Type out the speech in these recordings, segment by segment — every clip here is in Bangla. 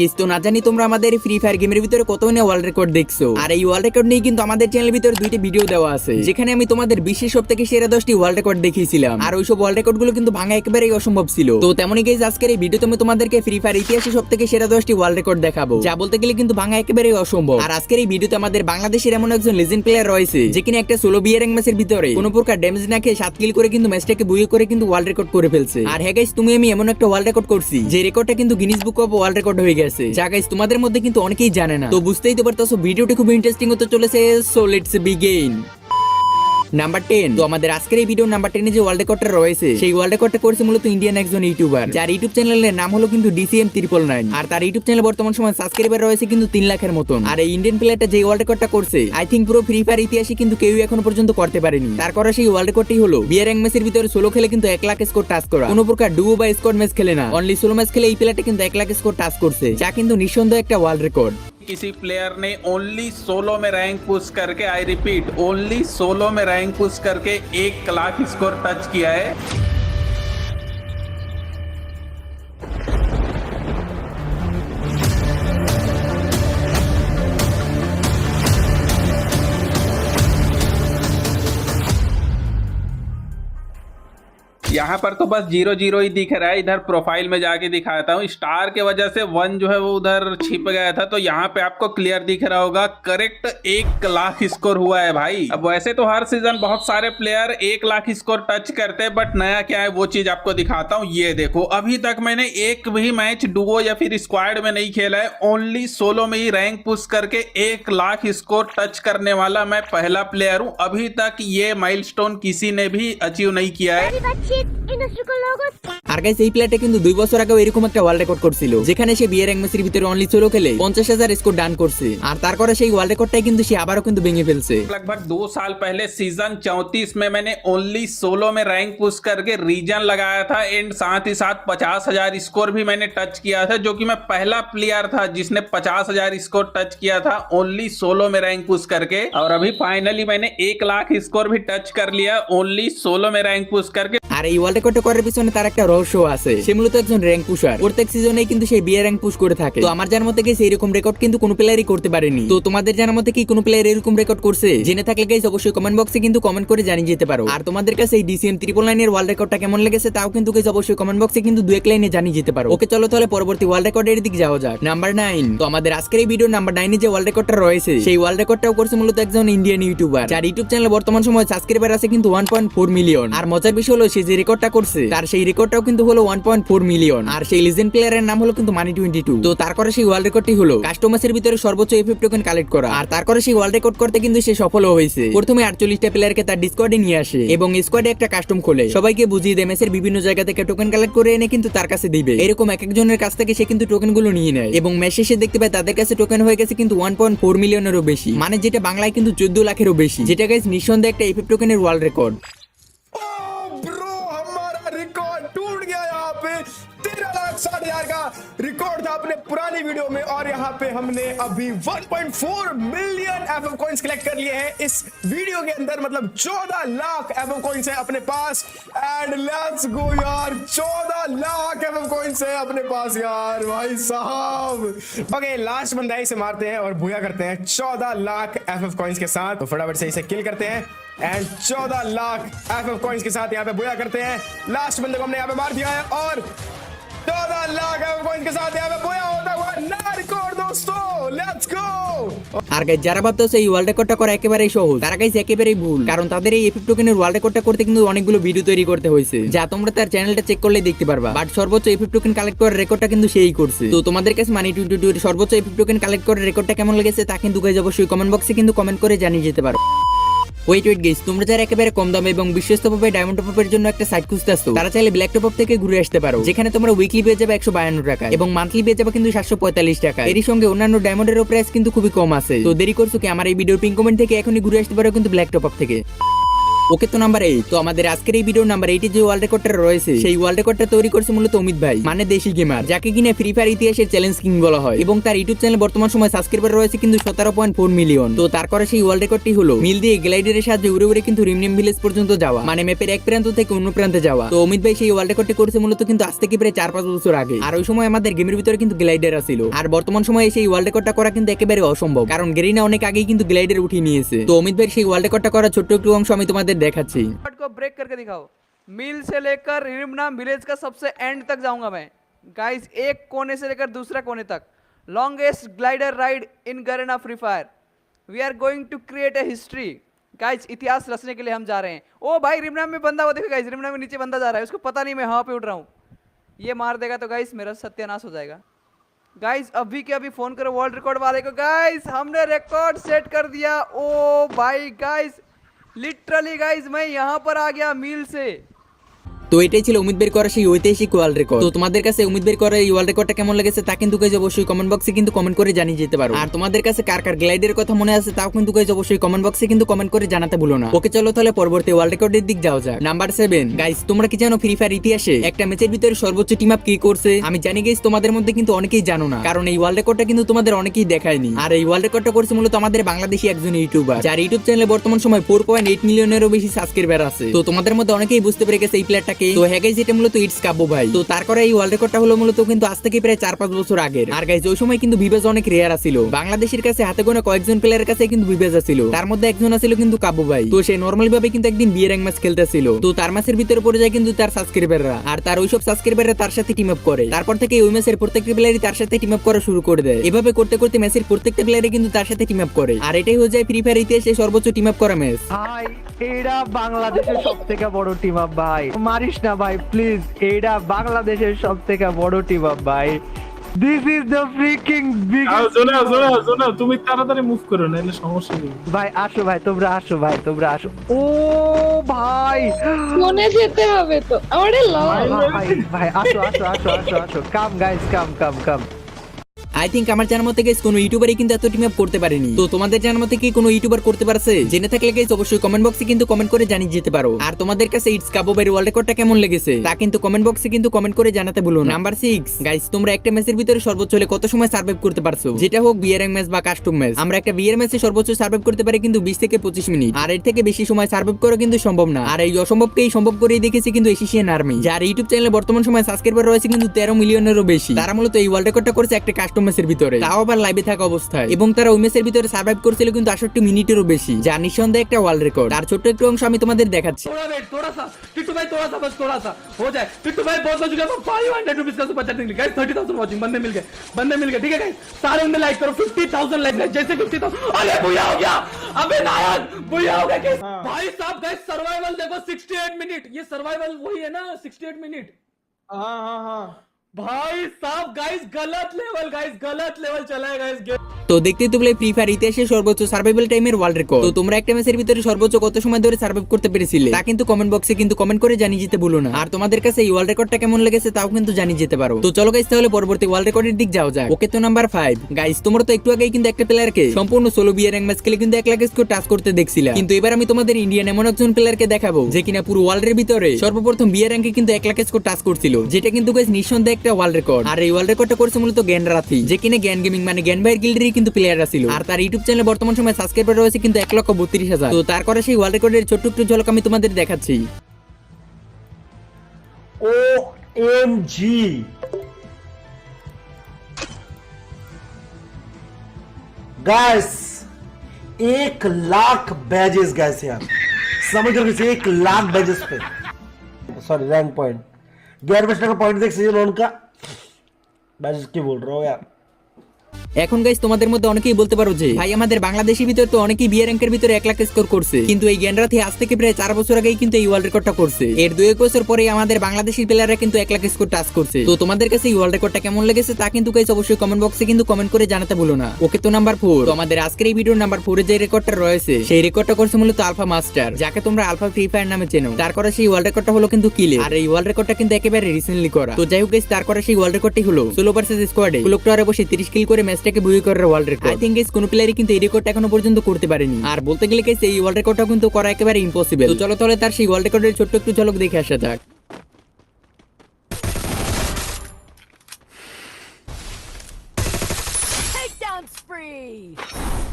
গেস তো না জানি তোমরা আমাদের ফ্রি ফায়ার গেমের ভিতরে কত ওয়ার্ল্ড রেকর্ড দেখছ। আর এই ওয়ার্ল্ড রেকর্ড নিয়ে কিন্তু আমাদের ভিতরে দুইটি ভিডিও দেওয়া আছে। যেখানে আমি তোমাদের বিশ্বের সব থেকে সেরা দশটি ওয়ার্ল্ড রেকর্ড দেখিয়েছিলাম। আর ওইসব ওয়ার্ল্ড রেকর্ডগুলো কিন্তু ভাঙা একেবারেই অসম্ভব ছিল। তো তেমনই গেস আজকের এই তোমাদেরকে ফ্রি ফায়ার ইতিহাসে সব থেকে সেরা দশটি ওয়ার্ল্ড রেকর্ড দেখাবো। যা বলতে গেলে কিন্তু ভাঙা একেবারেই অসম্ভব। আর আজকের এই ভিডিওতে আমাদের বাংলাদেশের এমন একজন লেজেন্ড প্লেয়ার রয়েছে, যে কিনা একটা সোলো বিয়ারিং ম্যাচের ভিতরে কোনো প্রকার ড্যামেজ না খেয়ে সাত কিল করে কিন্তু ম্যাচটাকে বুয়ে করে কিন্তু ওয়ার্ল্ড রেকর্ড করে ফেলছে। আর হ্যাঁ গাইস তুমি আমি এমন একটা ওয়ার্ল্ড রেকর্ড করছি, যে রেকর্ডটা কিন্তু Guinness book of world record হয়ে গেছে। যা গাইস তোমাদের মধ্যে কিন্তু অনেকেই জানে না। তো বুঝতেই তো পারতো ভিডিওটি খুব ইন্টারেস্টিং হতে চলেছে so let's begin number ten তো আমাদের আজকের এই ভিডিও নাম্বার টেনে যে ওয়ার্ল্ড রেকর্ডটা রয়েছে, সেই ওয়ার্ল্ড রেকর্ডটা করেছে মূলত ইন্ডিয়ান একজন ইউটিউবার যার ইউটিউব চ্যানেলের নাম হলো কিন্তু ডিসিএম ত্রিপল নাইন আর তার ইউটিউব চ্যানেল বর্তমান সময় সাবস্ক্রাইবার রয়েছে কিন্তু তিন লাখের মতন। আর এই ইন্ডিয়ান প্লেয়ারটা যে ওয়ার্ল্ড রেকর্ডটা করছে আই থিঙ্ক পুরো ফ্রি ফায়ার ইতিহাসে কিন্তু কেউ এখনও পর্যন্ত করতে পারেনি। তার করা সেই ওয়ার্ল্ড রেকর্ডটি হলো বিয়ার র্যাঙ্ক ম্যাচের ভিতরে সোলো খেলে কিন্তু এক লাখ স্কোর টাচ করা। কোনো প্রকার ডুও বা স্কোর ম্যাচ খেলে না। অনলি সোলো ম্যাচ খেলে এই প্লেয়ারটা কিন্তু এক লাখ স্কোর টাচ করছে, যা কিন্তু নিঃসন্দেহ একটা ওয়ার্ল্ড রেকর্ড किसी प्लेयर ने ओनली सोलो में रैंक पुश करके आई रिपीट ओनली सोलो में रैंक पुश करके एक लाख स्कोर टच किया है। यहाँ पर तो बस ज़ीरो ज़ीरो ही दिख रहा है। इधर प्रोफ़ाइल में जाके दिखाता हूँ। स्टार के वजह से वन जो है वो उधर छिप गया था। तो यहाँ पे आपको क्लियर दिख रहा होगा। करेक्ट एक लाख स्कोर हुआ है भाई। अब वैसे तो हर सीज़न बहुत सारे प्लेयर एक लाख स्कोर टच करते हैं बट नया क्या है वो चीज़ आपको दिखाता हूँ। ये देखो, अभी तक मैंने एक भी मैच डुओ या फिर स्क्वाड में नहीं खेला है। ओनली सोलो में ही रैंक पुश करके एक लाख स्कोर टच करने वाला मैं पहला प्लेयर हूँ। अभी तक ये माइल किसी ने भी अचीव नहीं किया है। আর গাইস এই প্লেয়ারটা কিন্তু দুই বছর আগেও এরকম একটা ওয়ার্ল্ড রেকর্ড করছিল যেখানে সে বিয়ের এক ম্যাচের ভিতরে অনলি চলো খেলে পঞ্চাশ হাজার স্কোর ডান করছে আর তার করে সেই ওয়ার্ল্ড রেকর্ডটাই কিন্তু সে আবারও কিন্তু ভেঙে ফেলছে लगभग दो साल पहले सीजन 34 में मैंने ओनली सोलो में रैंक पुश करके रीजन लगाया था एंड साथ ही साथ पचास हजार स्कोर भी मैंने टच किया था जो कि मैं पहला प्लेयर था जिसने पचास हजार स्कोर टच किया था ओनली सोलो में रैंक पुश करके और अभी फाइनली मैंने एक लाख स्कोर भी टच कर लिया ओनली सोलो में रैंक पुश करके আর এই ওয়ার্ল্ড রেকর্ডটা করার পিছনে তার একটা রহস্য আছে। সে মূলত একজন র্যাঙ্ক পুশার। প্রত্যেক সিজনে কিন্তু সেই বিয়ে র্যাঙ্ক পুশ করে থাকে। তো আমার জানার মতে গেছে এরকম রেকর্ড কিন্তু কোনো প্লেয়ারই করতে পারেনি। তো তোমাদের জানার মতে কি কোনো প্লেয়ার এরকম রেকর্ড করছে? জেনে থাকলে গাইস অবশ্যই কমেন্ট বক্সে কিন্তু কমেন্ট করে জানিয়ে যেতে পারো। আর তোমাদের কাছে এই ডিসিএম ত্রিপল লাইনের ওয়ার্ল্ড রেকর্ডটা কেমন লেগেছে তাও কিন্তু গাইস অবশ্যই কমেন্ট বক্সে কিন্তু দু এক লাইনে জানিয়ে যেতে পারো। ওকে, চলো তাহলে পরবর্তী ওয়ার্ল্ড রেকর্ডের দিকে যাওয়া যাক। নাম্বার নাইন তো আমাদের আজকের এই ভিডিও নাম্বার নাইনে যে ওয়ার্ল্ড রেকর্ডটা রয়েছে, সেই ওয়ার্ল্ড রেকর্ডটাও করছে মূলত একজন ইন্ডিয়ান ইউটিউবার যার ইউটিউব চ্যানেল বর্তমান সময় সাবস্ক্রাইবার আছে কিন্তু ওয়ান পয়েন্ট ফোর মিলিয়ন আর মজার বিষয় হলো, সে যে রেকর্ডটা করছে, তার সেই রেকর্ডটাও কিন্তু হলো ওয়ান পয়েন্ট ফোর মিলিয়ন আর সেই লিজেন্ড প্লেয়ারের নাম হলো কিন্তু মানি টোয়েন্টি টু তো তার করে সেই ওয়ার্ল্ড রেকর্ডটি হলো কাস্টমার্সের ভিতরে সর্বোচ্চ এফএফ টোকেন কালেক্ট করা। আর তার করে সেই ওয়ার্ল্ড রেকর্ড করতে কিন্তু সে সফল হয়েছে। প্রথমে আটচল্লিশটা প্লেয়ারকে তার ডিসকর্ডে নিয়ে আসে এবং স্কোয়াডে একটা কাস্টম খোলে। সবাইকে বুঝিয়ে দেয় ম্যাচের বিভিন্ন জায়গা থেকে টোকেন কালেক্ট করে এনে কিন্তু তার কাছে দিবে। এরকম এক একজনের কাছ থেকে সে কিন্তু টোকেনগুলো নিয়ে নেয় এবং ম্যাচ শেষে দেখতে পায় তাদের কাছে টোকেন হয়ে গেছে কিন্তু ওয়ান পয়েন্ট ফোর মিলিয়নেরও বেশি। মানে যেটা বাংলায় কিন্তু চোদ্দ লাখেরও বেশি। যেটা গাইজ নিঃসন্দেহে একটা এফএফ টোকেনের ওয়ার্ল্ড রেকর্ড साठ हज़ार का रिकॉर्ड था अपने पुरानी वीडियो में और यहाँ पे हमने अभी 1.4 मिलियन एफ़ कॉइन्स कलेक्ट कर लिए हैं। इस वीडियो के अंदर मतलब 14 लाख एफ़ कॉइन्स है अपने पास। एंड लेट्स गो यार 14 लाख एफ़ कॉइन्स है अपने पास यार, भाई साहब। ओके लास्ट बंदा इसे मारते हैं और बुया करते हैं 14 लाख एफ़ कॉइन्स के साथ। तो फटाफट से इसे किल करते हैं। And 14 lakh F F coins के साथ यहाँ पे बुया करते हैं। लास्ट बंदे को हमने यहाँ पे मार दिया है और আর গাইজ যারা ভাবতো এই ওয়ার্ল্ড রেকর্ডটা করা একেবারেই সহজ, তারা গাইজ একেবারেই ভুল। কারণ তাদের এই এপিক টোকেনের ওয়ার্ল্ড রেকর্ডটা করতে কিন্তু অনেকগুলো ভিডিও তৈরি করতে হয়েছে। যা তোমরা তার চ্যানেলটা চেক করলে দেখতে পারবা। বাট সর্বোচ্চ এপিক টোকেন কালেক্ট করার রেকর্ডটা কিন্তু সেই করছে। তো তোমাদের কাছে মানি টু টু সর্বোচ্চ এপিক টোকেন কালেক্ট করার রেকর্ডটা কেমন লেগেছে তা কিন্তু গাইজ অবশ্যই কমেন্ট বক্সে কিন্তু কমেন্ট করে জানিয়ে যেতে পারো। ওয়েট ওয়েট গেস তোমরা যারা একেবারে কম দামে এবং বিশ্বস্তভাবে ডায়মন্ড টপ আপের জন্য একটা সাইট খুঁজতে আসছো তারা চাইলে ব্ল্যাক টপ থেকে ঘুরে আসতে পারো, যেখানে তোমরা উইকলি পেয়ে যাবে একশো বায়ান্ন টাকা এবং মান্থলি পেয়ে যাবে কিন্তু সাতশো পঁয়তাল্লিশ টাকা এর সঙ্গে অন্যান্য ডায়মন্ডেরও প্রাইস কিন্তু খুবই কম আছে। তো দেরি করছ কি? আমার এই ভিডিও পিন কমেন্ট থেকে এখনই ঘুরে আসতে পারো কিন্তু ব্ল্যাক টপ থেকে। ওকে তো নাম্বার এইট তো আমাদের আজকের এই ভিডিও নাম্বার এইটে যে ওয়ার্ল্ড রেকর্ডটা রয়েছে, সেই ওয়ার্ল্ড রেকর্ডটা তৈরি করছে মূলত অমিত ভাই মানে দেশি গেমার যাকে কিনা ফ্রি ফায়ার ইতিহাসের চ্যালেঞ্জ কিং বলা হয়। এবং তার ইউটিউব চ্যানেল বর্তমান সময় সাবস্ক্রাইবার রয়েছে কিন্তু সতেরো পয়েন্ট ফোর মিলিয়ন তো তার করে সেই ওয়ার্ল্ড রেকর্ডটি হলো মিল দিয়ে গ্লাইডারের সাহায্যে উড়ে উড়ে কিন্তু রিমনিম ভিলেজ পর্যন্ত যাওয়া মানে ম্যাপের এক প্রান্ত থেকে অন্য প্রান্তে যাওয়া। তো অমিত ভাই সেই ওয়ার্ল্ড রেকর্ডটি করেছে মূলত কিন্তু আজ থেকে প্রায় চার পাঁচ বছর আগে। আর ওই সময় আমাদের গেমের ভিতরে কিন্তু গ্লাইডার ছিল আর বর্তমান সময়ে সেই ওয়ার্ল্ড রেকর্ডটা করা কিন্তু একেবারে অসম্ভব, কারণ গেরিনা অনেক আগেই কিন্তু গ্লাইডার উঠিয়ে নিয়েছে। তো অমিত ভাই সেই ওয়ার্ল্ড রেকর্ডটা করার ছোট্ট একটু অংশ আমি তোমাদের आपके देखाची पार्ट को ब्रेक करके दिखाओ। मिल से लेकर रिमना विलेज का सबसे एंड तक जाऊँगा मैं। गाइस एक कोने से लेकर दूसरे कोने तक। Longest glider ride in Garena Free Fire we are going to create a history guys इतिहास रचने के लिए हम जा रहे हैं। ओ भाई रिमना में बंदा वो देखो गाइस रिमना में नीचे बंदा जा रहा है। उसको पता नहीं मैं हवा पे उड़ रहा हूँ। ये मार देगा तो गाइस मेरा सत्यानाश हो जाएगा। गाइस अभी के अभी फ़ोन करो वर्ल्ड रिकॉर्ड वाले को। गाइस हमने रिकॉर्ड सेट कर दिया। ओ भाई गाइस लिटरली गाइज़ मैं यहाँ पर आ गया मील से। তো এটাই ছিল উমিদ বের করা সেই ঐতিহাসিক ওয়ার্ল্ড রেকর্ড তো তোমাদের কাছে উমিদ বের করা এই ওয়ার্ল্ড রেকর্ডটা কেমন লেগেছে তা কিন্তু গাইজ অবশ্যই কমেন্ট বক্সে কিন্তু কমেন্ট করে জানিয়ে যেতে পারো। আর তোমাদের কাছে কার কার গ্লাইডের কথা মনে আছে তাও কিন্তু গাইজ অবশ্যই কমেন্ট বক্সে কিন্তু কমেন্ট করে জানাতে ভুলো না। ওকে চলো তাহলে পরবর্তী ওয়ার্ল্ড রেকর্ডের দিক যাও যাক। নাম্বার সেভেন গাইজ তোমরা কি জানো ফ্রি ফায়ার ইতিহাসে একটা ম্যাচের ভিতরে সর্বোচ্চ টিম আপ কি করছে? আমি জানি গাইজ তোমাদের মধ্যে কিন্তু অনেকেই জানো না, কারণ এই ওয়ার্ল্ড রেকর্ডটা কিন্তু তোমাদের অনেকেই দেখায়নি। আর এই ওয়ার্ল্ড রেকর্ডটা করছে মূলত আমাদের বাংলাদেশি একজন ইউটিউবার যার ইউটিউব চ্যানেলে বর্তমান সময় ফোর পয়েন্ট এইট মিলিয়নেরও বেশি সাবস্ক্রাইবার আছে। তো তোমাদের মধ্যে অনেকেই বুঝতে পেরে গেছে এই প্লেয়ারটাকে তো হ্যাঁ গাইজ এটা মূলত ইটস কাব্য ভাই। তো তার করে এই ওয়ার্ল্ড রেকর্ডটা হলো মূলত কিন্তু আজ থেকে প্রায় চার পাঁচ বছর আগের। আর গাইজ ওই সময় কিন্তু বিবেজ অনেক রেয়ার ছিল বাংলাদেশের কাছে হাতে গোনা কয়েকজন প্লেয়ারের কাছে কিন্তু বিবেজ ছিল তার মধ্যে একজন ছিল কিন্তু কাব্য ভাই। তো সে নর্মাল ভাবে কিন্তু একদিন বিয়ের এক ম্যাচ খেলতেছিল। তো তার ম্যাচের ভিতরে পড়ে যায় কিন্তু তার সাবস্ক্রাইবাররা আর তার ওইসব সাবস্ক্রাইবাররা তার সাথে টিম আপ করে। তারপর থেকে ওই ম্যাচের প্রত্যেকটা প্লেয়ারই তার সাথে টিম আপ করা শুরু করে দেয়। এভাবে করতে করতে ম্যাচের প্রত্যেকটা প্লেয়ারই কিন্তু তার সাথে টিম আপ করে। আর এটাই হয়ে যায় ফ্রি ফায়ার ইতিহাসে সর্বোচ্চ টিম আপ করা ম্যাচ ভাই এইটা বাংলাদেশের সব থেকে বড় টিম আপ ভাই। মারিস না ভাই প্লিজ এইটা বাংলাদেশের সব থেকে বড় টিম আপ ভাই। This is the freaking big আও, শোনো শোনো শোনো তুমি তাড়াতাড়ি মুভ করো নাহলে সমস্যা নেই। ভাই আসো ভাই তোমরা আসো ভাই তোমরা আসো। ও ভাই! মনে যেতে হবে তো। আরে লও ভাই ভাই আসো আসো আসো আসো আসো। Come guys come come come I think আমার জানার মতে গেস কোনো ইউটিউবারই কিন্তু এত টিম আপ করতে পারেনি। তো তোমাদের জানার মতে কি কোনো ইউটিউবার করতে পারছে? জেনে থাকলে গেস অবশ্যই কমেন্ট বক্সে কিন্তু কমেন্ট করে জানিয়ে যেতে পারো। আর তোমাদের কাছে ইটস কাবোবের ওয়ার্ল্ড রেকর্ডটা কেমন লেগেছে? তা কিন্তু কমেন্ট বক্সে কিন্তু কমেন্ট করে জানাতে ভুলো নাম্বার সিক্স গাইস তোমরা একটা ম্যাচের ভিতরে সর্বোচ্চ হলে কত সময় সার্ভাইভ করতে পারছ? যেটা হোক বিয়ার ম্যাচ বা কাস্টম ম্যাচ আমরা একটা বিয়ের ম্যাচে সর্বোচ্চ সার্ভাইভ করতে পারি কিন্তু বিশ থেকে পঁচিশ মিনিট। আর এর থেকে বেশি সময় সার্ভাইভ করা কিন্তু সম্ভব না। আর এই অসম্ভবকেই সম্ভব করেই দেখেছি কিন্তু এশিয়ান আর্মি যার ইউটিউব চ্যানেলে বর্তমান সময় সাবস্ক্রাইবার রয়েছে কিন্তু তেরো মিলিয়নেরও বেশি। তারা মূলত এই ওয়ার্ল্ড রেকর্ডটা করেছে একটা কাস্টম ম্যাচের ভিতরে তাও আবার লাইভে থাকা অবস্থায় এবং তারা ওই ম্যাচের ভিতরে সার্ভাইভ করছিল কিন্তু আষট্টি মিনিটেরও বেশি যা নিঃসন্দেহে একটা ওয়ার্ল্ড রেকর্ড তার ছোট্ট একটু অংশ আমি তোমাদের দেখাচ্ছি थोड़ा वेट थोड़ा सा टिट्टू भाई थोड़ा सा बस थोड़ा सा हो जाए टिट्टू भाई बहुत हो चुका है फाइव हंड्रेड रुपीज का super chat guys thirty thousand watching बंदे मिल गए बंदे मिल गए ठीक है गाइस सारे उनमें लाइक करो फिफ्टी थाउजेंड लाइक जैसे फिफ्टी थाउजेंड अरे भैया हो गया अबे नायक भैया हो गया कैसे? भाई साहब गाइस सर्वाइवल देखो 68 मिनट ये सर्वाइवल वही है ना 68 मिनट हाँ हाँ हाँ भाई साहब गाइस गलत लेवल गाइस गलत लेवल चला है गाइस তো দেখতে তো বলে ফ্রি ফায়ার ইতিহাসে সর্বোচ্চ সার্ভাইভাল টাইমের ওয়ার্ল্ড রেকর্ড তো তোমরা একটা ম্যাচের ভিতরে সর্বোচ্চ কত সময় ধরে সার্ভাইভ করতে পেরেছিলে? তা কিন্তু কমেন্ট বক্সে কিন্তু কমেন্ট করে জানিয়ে যেতে ভুলো না। আর তোমাদের কাছে এই ওয়ার্ল্ড রেকর্ডটা কেমন লেগেছে তাও কিন্তু জানিয়ে যেতে পারো। তো চলো গাইস তাহলে পরবর্তী ওয়ার্ল্ড রেকর্ডের দিক যাও যাক। ওকে তো নাম্বার ফাইভ গাইস তোমরা তো একটু আগেই কিন্তু একটা প্লেয়ারকে সম্পূর্ণ সোলো বিয়ার ম্যাচ খেলে কিন্তু এক লাখ স্কোর টাচ করতে দেখছিলাম। কিন্তু এবার আমি তোমাদের ইন্ডিয়ান এমন একজন প্লেয়ারকে দেখাবো, যে কিনা পুরো ওয়ার্ল্ডের ভিতরে সর্বপ্রথম বিয়ার র্যাঙ্কে কিন্তু এক লাখ স্কোর টাচ করছিল। যেটা কিন্তু গাইস নিঃসন্দেহে একটা ওয়ার্ল্ড রেকর্ড আর এই ওয়ার্ল্ড রেকর্ডটা করছে মূলত জ্ঞান রাথি যে কিনা জ্ঞান গেমিং মানে জ্ঞান ভাইয়ের গিল্ডেরই কিন্তু প্লেয়াররা ছিল আর তার ইউটিউব চ্যানেলে বর্তমান সময় সাবস্ক্রাইবার রয়েছে কিন্তু এক লক্ষ বত্রিশ হাজার তো তার করা সেই ওয়ার্ল্ড রেকর্ডের ছোট্ট একটু ঝলক আমি তোমাদের দেখাচ্ছি ओ एम जी गैस एक लाख बैजेस गैस यार समझ रहे हो एक लाख बैजेस पे सॉरी रैंक पॉइंट ग्यारह बजने का पॉइंट देख सीजन वन का बैजेस की बोल रहा हूँ यार এখন গাইস তোমাদের মধ্যে অনেকেই বলতে পারো যে, ভাই, আমাদের বাংলাদেশের ভিতরে তো অনেকেই বিয়ার র্যাঙ্কের ভিতরে এক লাখ স্কোর করছে। কিন্তু এই জ্ঞানরাথি আজ থেকে প্রায় চার বছর আগেই কিন্তু এই ওয়ার্ল্ড রেকর্ডটা করছে। এর দুই এক বছর পরে আমাদের বাংলাদেশি প্লেয়াররা কিন্তু এক লাখ স্কোর টাচ করছে। তো তোমাদের কাছে এই ওয়ার্ল্ড রেকর্ডটা কেমন লেগেছে তা কিন্তু গাইস অবশ্যই কমেন্ট বক্সে কিন্তু কমেন্ট করে জানাতে ভুলো না। ওকে তো নাম্বার ফোর তো আমাদের আজকের এই ভিডিও নাম্বার ফোরে যে রেকর্ডটা রয়েছে, সেই রেকর্ডটা করছে মূলত আলফা মাস্টার যাকে তোমরা আলফা ফ্রি ফায়ার নামে চেনো। তার করা সেই ওয়ার্ল্ড রেকর্ডটা হলো কিন্তু কিলে আর এই ওয়ার্ল্ড রেকর্ডটা কিন্তু একেবারে রিসেন্টলি করা। তো যাই হোক গাইস তার করা সেই ওয়ার্ল্ড রেকর্ডটি হলো সোলো ভার্সেস স্কোয়াডে ক্লোকটারে বসে 30 কিল করে ম্যাচ ম্যাচটাকে বই করার ওয়ার্ল্ড রেকর্ড আই থিঙ্ক কোন প্লেয়ারই কিন্তু এই রেকর্ড এখনও পর্যন্ত করতে পারেনি। আর বলতে গেলে গেছে এই ওয়ার্ল্ড রেকর্ডটা কিন্তু করা একেবারে ইম্পসিবল তো চলো তাহলে তার সেই ওয়ার্ল্ড রেকর্ডের ছোট্ট একটু ঝলক দেখে আসা যাক। Spree!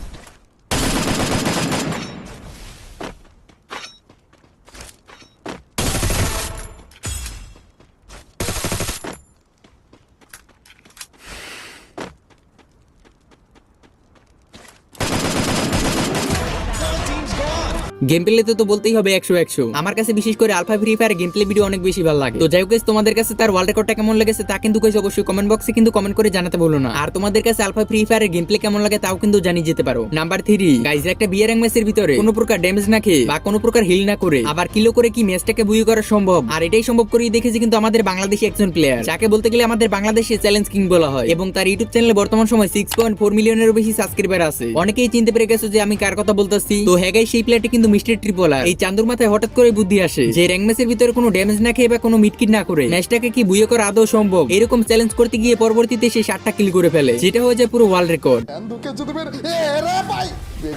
গেম প্লে তো বলতেই হবে একশো একশো। আমার কাছে বিশেষ করে Alpha Free Fire game play video অনেক বেশি ভালো লাগে। তো যাই হোক তোমাদের কাছে তার ওয়ার্ল্ড রেকর্ডটা কেমন লেগেছে তা কিন্তু guys অবশ্যই কমেন্ট বক্সে কিন্তু কমেন্ট করে জানাতে বলো না। আর তোমাদের কাছে আলফা ফ্রি ফায়ারের গেম প্লে কেমন লাগে তাও কিন্তু জানিয়ে যেতে পারো। নাম্বার থ্রি গাইজ একটা বিয়ার ম্যাচের ভিতরে কোনো প্রকার ড্যামেজ না খেয়ে বা কোনো প্রকার হিল না করে আবার কিলো করে কি ম্যাচটাকে বুই করা সম্ভব? আর এটাই সম্ভব করেই দেখেছি কিন্তু আমাদের বাংলাদেশি একজন প্লেয়ার যাকে বলতে গেলে আমাদের বাংলাদেশে চ্যালেঞ্জ কিং বলা হয় এবং তার ইউটিউব চ্যানেলে বর্তমান সময় সিক্স পয়েন্ট ফোর মিলিয়নেরও বেশি সাবস্ক্রাইবার আছে। অনেকেই চিনতে পেরে গেছো যে আমি কার কথা বলতেছি। তো হ্যাগাই সেই প্লেয়ারটি কিন্তু মিস্টার ট্রিপলার এই চান্দুর মাথায় হঠাৎ করে বুদ্ধি আসে যে র্যাঙ্ক ম্যাচের ভিতরে কোনো ড্যামেজ না খেয়ে বা কোনো মিটকিট না করে ম্যাচটাকে কি বুয়ে করা আদৌ সম্ভব? এরকম চ্যালেঞ্জ করতে গিয়ে পরবর্তীতে সে সাতটা কিল করে ফেলে, যেটা হয়ে যায় পুরো ওয়ার্ল্ড রেকর্ড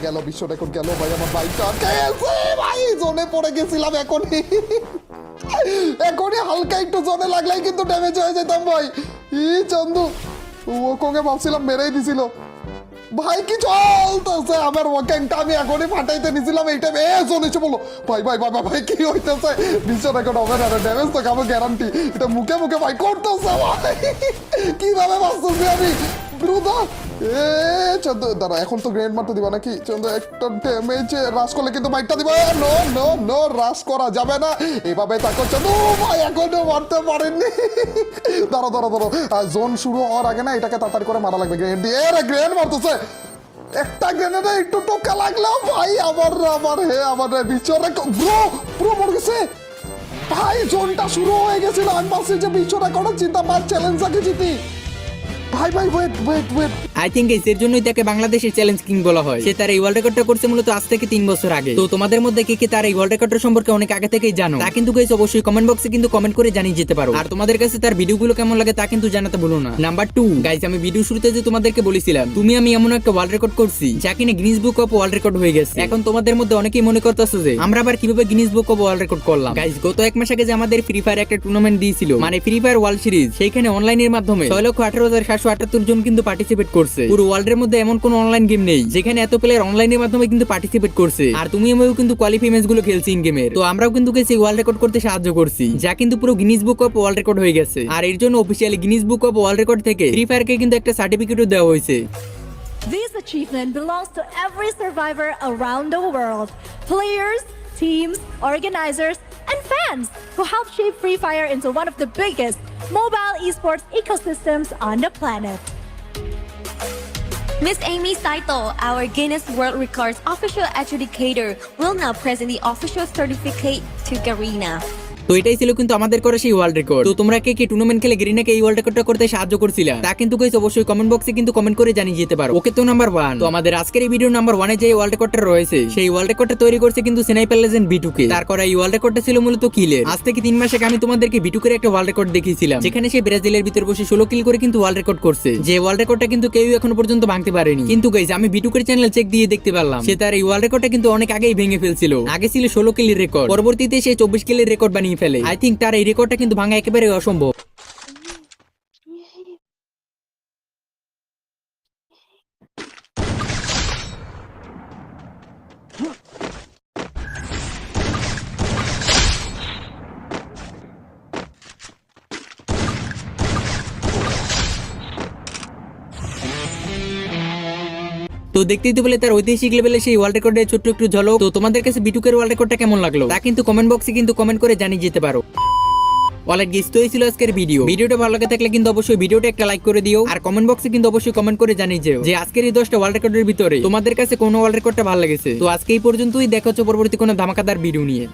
গেল গেল ভাই, আমার বাইকটা ভাই। জোনে পড়ে গেছিলাম এখনই। এখনই হালকা একটু জোনে লাগলেই কিন্তু ড্যামেজ হয়ে যেতাম ভাই। ই চন্দু কোকে ভাবছিলাম মেরেই দিছিল। ভাই কি চলতেছে? আমার ওয়াকিংটা আমি এখনই ফাটাইতে নিছিলাম এইটা এ জোন বলো। ভাই ভাই ভাই ভাই, কি হইতেছে? বিশ্ব রেকর্ড হবে না ড্যামেজ তো খাব গ্যারান্টি এটা মুখে মুখে ভাই করতেছে ভাই। কীভাবে বাঁচতেছি আমি? ব্রুদা চন্দ্র, দাঁড়া, এখন তো গ্রেনেড মারতে দিবা নাকি? চন্দ্র, একটা ড্যামেজ রাশ করলে কিন্তু দিবা। নো নো নো রাশ করা যাবে না। এভাবে ভাই, এখনও মারতে পারেননি। দাঁড়া দাঁড়া দাঁড়া জোন শুরু হওয়ার আগে না, এটাকে তাড়াতাড়ি করে মারা লাগবে। গ্রেনেড দিয়ে। গ্রেনেড মারতেছে। একটা গ্রেনেডে একটু টোকা লাগল। ভাই, আমার আমার, হে, আমার বিচরে ব্রো ব্রো মরে গেছে। ভাই জোনটা শুরু হয়ে গেছিল। আমি ভাবছি যে বিশ্ব রেকর্ডের চিন্তা পার চ্যালেঞ্জটাকে জিতি। ভাই ভাই wait wait wait I think এর জন্যই তাকে বাংলাদেশের চ্যালেঞ্জ কিং বলা হয়। সে তার এই ওয়ার্ল্ড রেকর্ডটা করছে মূলত আজ থেকে তিন বছর আগে। তো তোমাদের মধ্যে কে কে তার এই ওয়ার্ল্ড রেকর্ডের সম্পর্কে অনেক আগে থেকেই জানো? তা কিন্তু গাইস অবশ্যই কমেন্ট বক্সে কিন্তু কমেন্ট করে জানিয়ে যেতে পারো। আর তোমাদের কাছে তার ভিডিওগুলো কেমন লাগে তা কিন্তু জানাতে ভুলো না। নাম্বার টু গাইস আমি ভিডিও শুরুতে যে তোমাদেরকে বলেছিলাম, তুমি আমি এমন একটা ওয়ার্ল্ড রেকর্ড করছি যা কিনা Guinness book of world record হয়ে গেছে। এখন তোমাদের মধ্যে অনেকেই মনে করতেছো যে, আমরা আবার কীভাবে Guinness book of world record করলাম? গাইস গত এক মাস আগে যে আমাদের ফ্রি ফায়ার একটা টুর্নামেন্ট দিয়েছিল মানে ফ্রি ফায়ার ওয়ার্ল্ড সিরিজ সেইখানে অনলাইনের মাধ্যমে ছয় লক্ষ আঠারো হাজার সাতশো আটাত্তর জন কিন্তু পার্টিসিপেট করছে। পুরো ওয়ার্ল্ডের মধ্যে এমন কোন অনলাইন গেম নেই যেখানে এত প্লেয়ার অনলাইনের মাধ্যমে কিন্তু পার্টিসিপেট করছে। আর তুমি আমিও কিন্তু কোয়ালিফাই ম্যাচগুলো খেলছি ইন গেমের তো আমরাও কিন্তু সেই ওয়ার্ল্ড রেকর্ড করতে সাহায্য করছি যা কিন্তু পুরো Guinness book of world record হয়ে গেছে। আর এর জন্য officially Guinness book of world record থেকে ফ্রি ফায়ারকে কিন্তু একটা সার্টিফিকেটও দেওয়া হয়েছে। This achievement belongs to every survivor around the world. Players, teams, organizers, and fans who helped shape Free Fire into one of the biggest mobile esports ecosystems on the planet. Miss Amy Saito, our Guinness World Records official adjudicator, will now present the official certificate to Garina. তো এটাই ছিল কিন্তু আমাদের করা সেই ওয়ার্ল্ড রেকর্ড তো তোমরা কে কে টুর্নামেন্ট খেলে গেরিনাকে এই ওয়ার্ল্ড রেকর্ডটা করতে সাহায্য করছিলা, তা কিন্তু গাইস অবশ্যই কমেন্ট বক্সে কিন্তু কমেন্ট করে জানিয়ে যেতে পারো। ওকে তো নাম্বার ওয়ান তো আমাদের আজকের এই ভিডিও নাম্বার ওয়ানে যে ওয়ার্ল্ড রেকর্ডটা রয়েছে, সেই ওয়ার্ল্ড রেকর্ডটা তৈরি করছে কিন্তু স্নাইপার লেজেন্ড বিটুকে তার করা এই ওয়ার্ল্ড রেকর্ডটা ছিল মূলত কিলের। আজ থেকে তিন মাস আগে আমি তোমাদেরকে বিটুকের একটা ওয়ার্ল্ড রেকর্ড দেখিয়েছিলাম, যেখানে সে ব্রাজিলের ভিতরে বসে ষোলো কিল করে কিন্তু ওয়ার্ল্ড রেকর্ড করছে। যে ওয়ার্ল্ড রেকর্ডটা কিন্তু কেউ এখনও পর্যন্ত ভাঙতে পারেনি। কিন্তু গাইজ আমি বিটুকের চ্যানেল চেক দিয়ে দেখতে পারলাম, সে তার এই ওয়ার্ল্ড রেকর্ডটা কিন্তু অনেক আগেই ভেঙে ফেলছিল। আগে ছিল ষোলো কিলের রেকর্ড পরবর্তীতে সে চব্বিশ কিলের রেকর্ড বানিয়ে ফেলে। আই থিঙ্ক তার এই রেকর্ডটা কিন্তু ভাঙা একেবারে অসম্ভব। তো দেখতেই তো বলে তার ঐতিহাসিক লেভেলে সেই ওয়ার্ল্ড রেকর্ডের ছোট্ট একটু ঝলক। তো তোমাদের কাছে বিটুকের ওয়ার্ল্ড রেকর্ডটা কেমন লাগল? তা কিন্তু কমেন্ট বক্সে কিন্তু কমেন্ট করে জানিয়ে যেতে পারো। অনেক গেস তো ছিল আজকের ভিডিও ভিডিওটা ভালো লাগে থাকলে কিন্তু অবশ্যই ভিডিওটা একটা লাইক করে দিও। আর কমেন্ট বক্সে কিন্তু অবশ্যই কমেন্ট করে জানিয়ে যেও যে আজকের এই দশটা ওয়ার্ল্ড রেকর্ডের ভিতরে তোমাদের কাছে কোন ওয়ার্ল্ড রেকর্ডটা ভালো লেগেছে। তো আজকে এই পর্যন্তই। দেখা হচ্ছে পরবর্তী কোনো ধামাকাদার ভিডিও নিয়ে।